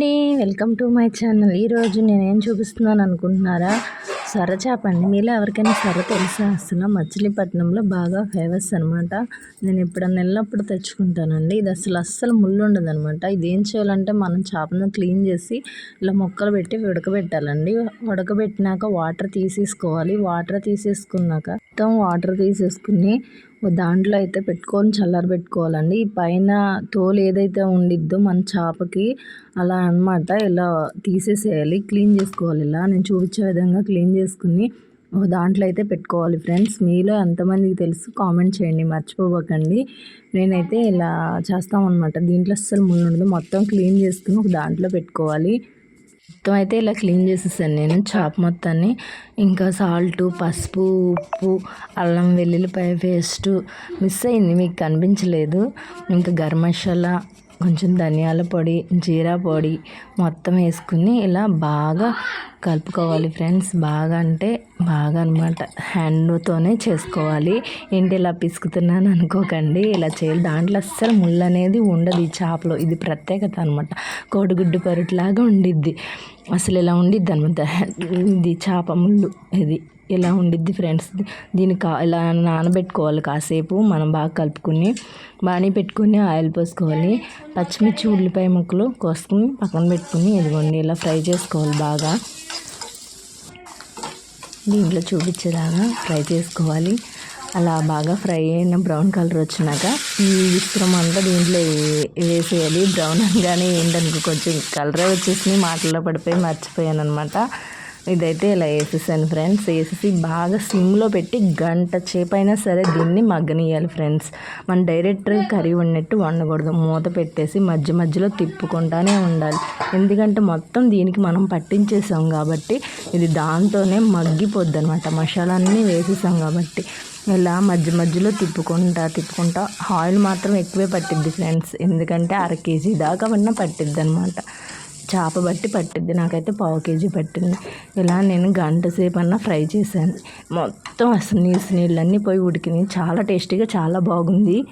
అండి welcome to my channel. ఈరోజు నేనేం చూపిస్తున్నాను అనుకుంటున్నారా? సొర చేప అండి మీలో ఎవరికైనా సొర తెలుసా? అసలు మచిలీపట్నంలో బాగా ఫేమస్ అనమాట నేను ఎప్పుడన్నా వెళ్ళినప్పుడు తెచ్చుకుంటానండి. ఇది అసలు అస్సలు ముళ్ళు ఉండదు అనమాట ఇది ఏం చేయాలంటే మనం చేపను క్లీన్ చేసి ఇలా మొక్కలు పెట్టి ఉడకబెట్టాలండి. ఉడకబెట్టినాక వాటర్ తీసేసుకోవాలి. వాటర్ తీసేసుకున్నాక మొత్తం వాటర్ తీసేసుకుని దాంట్లో అయితే పెట్టుకొని చల్లారి పెట్టుకోవాలండి. ఈ పైన తోలు ఏదైతే ఉండిద్దో మన చేపకి అలా అన్నమాట ఇలా తీసేసేయాలి. క్లీన్ చేసుకోవాలి ఇలా. నేను చూపించే విధంగా క్లీన్ చేసుకుని ఒక దాంట్లో అయితే పెట్టుకోవాలి ఫ్రెండ్స్. మీలో ఎంతమందికి తెలుసు కామెంట్ చేయండి మర్చిపోకండి నేనైతే ఇలా చేస్తామన్నమాట. దీంట్లో అస్సలు ముళ్ళు ఉండదు. మొత్తం క్లీన్ చేసుకుని ఒక దాంట్లో పెట్టుకోవాలి. మొత్తం అయితే ఇలా క్లీన్ చేసేసాను నేను. చాప్ మొత్తాన్ని ఇంకా సాల్ట్ పసుపు ఉప్పు అల్లం వెల్లుల్లిపాయ పేస్ట్ మిస్ అయింది. మీకు కనిపించలేదు. ఇంకా గరం మసాలా కొంచెం ధనియాల పొడి జీరా పొడి మొత్తం వేసుకుని ఇలా బాగా కలుపుకోవాలి ఫ్రెండ్స్. బాగా అంటే బాగా అనమాట హ్యాండ్తోనే చేసుకోవాలి. ఏంటి ఇలా పిసుకుతున్నాను అనుకోకండి. ఇలా చేయాలి. దాంట్లో అస్సలు ముళ్ళు అనేది ఉండదు ఈ చేపలో. ఇది ప్రత్యేకత అనమాట కోడిగుడ్డు పరుట్లాగా ఉండిద్ది. అసలు ఇలా ఉండిద్ది అనమాట? ఇది చేప ముళ్ళు. ఇది ఇలా ఉండిద్ది ఫ్రెండ్స్? దీన్ని కా ఇలా నానబెట్టుకోవాలి కాసేపు. మనం బాగా కలుపుకుని బాగానే పెట్టుకుని ఆయిల్ పోసుకోవాలి. పచ్చిమిర్చి ఉల్లిపాయ ముక్కలు కోసుకుని పక్కన పెట్టుకుని ఇదిగోండి ఇలా ఫ్రై చేసుకోవాలి బాగా. దీంట్లో చూపించేలాగా ఫ్రై చేసుకోవాలి. అలా బాగా ఫ్రై అయిన బ్రౌన్ కలర్ వచ్చినాక ఈ విశ్రమం అంతా దీంట్లో వేసేయాలి. బ్రౌన్ అనగానే ఏంటనుకో కొంచెం కలరే వచ్చేసి మాటల్లో పడిపోయి మర్చిపోయాను అనమాట ఇదైతే ఇలా వేసేసాను ఫ్రెండ్స్. వేసేసి బాగా సిమ్లో పెట్టి గంట చేపైనా సరే దీన్ని మగ్గనియాలి ఫ్రెండ్స్. మనం డైరెక్ట్ కర్రీ వండినట్టు వండకూడదు. మూత పెట్టేసి మధ్య మధ్యలో తిప్పుకుంటానే ఉండాలి. ఎందుకంటే మొత్తం దీనికి మనం పట్టించేసాం కాబట్టి ఇది దాంతోనే మగ్గిపోద్ది అనమాట మసాలా అన్నీ వేసేసాం కాబట్టి. ఇలా మధ్య మధ్యలో తిప్పుకుంటా తిప్పుకుంటా ఆయిల్ మాత్రం ఎక్కువే పట్టిద్ది ఫ్రెండ్స్. ఎందుకంటే అర కేజీ దాకా ఉన్న పట్టిద్ది అనమాట చేప బట్టి పట్టిద్ది. నాకైతే పావు కేజీ పట్టింది. ఇలా నేను గంట సేపు అన్న ఫ్రై చేశాను. మొత్తం అసలు నీసు నీళ్ళన్నీ పోయి ఉడికినాయి. చాలా టేస్టీగా చాలా బాగుంది.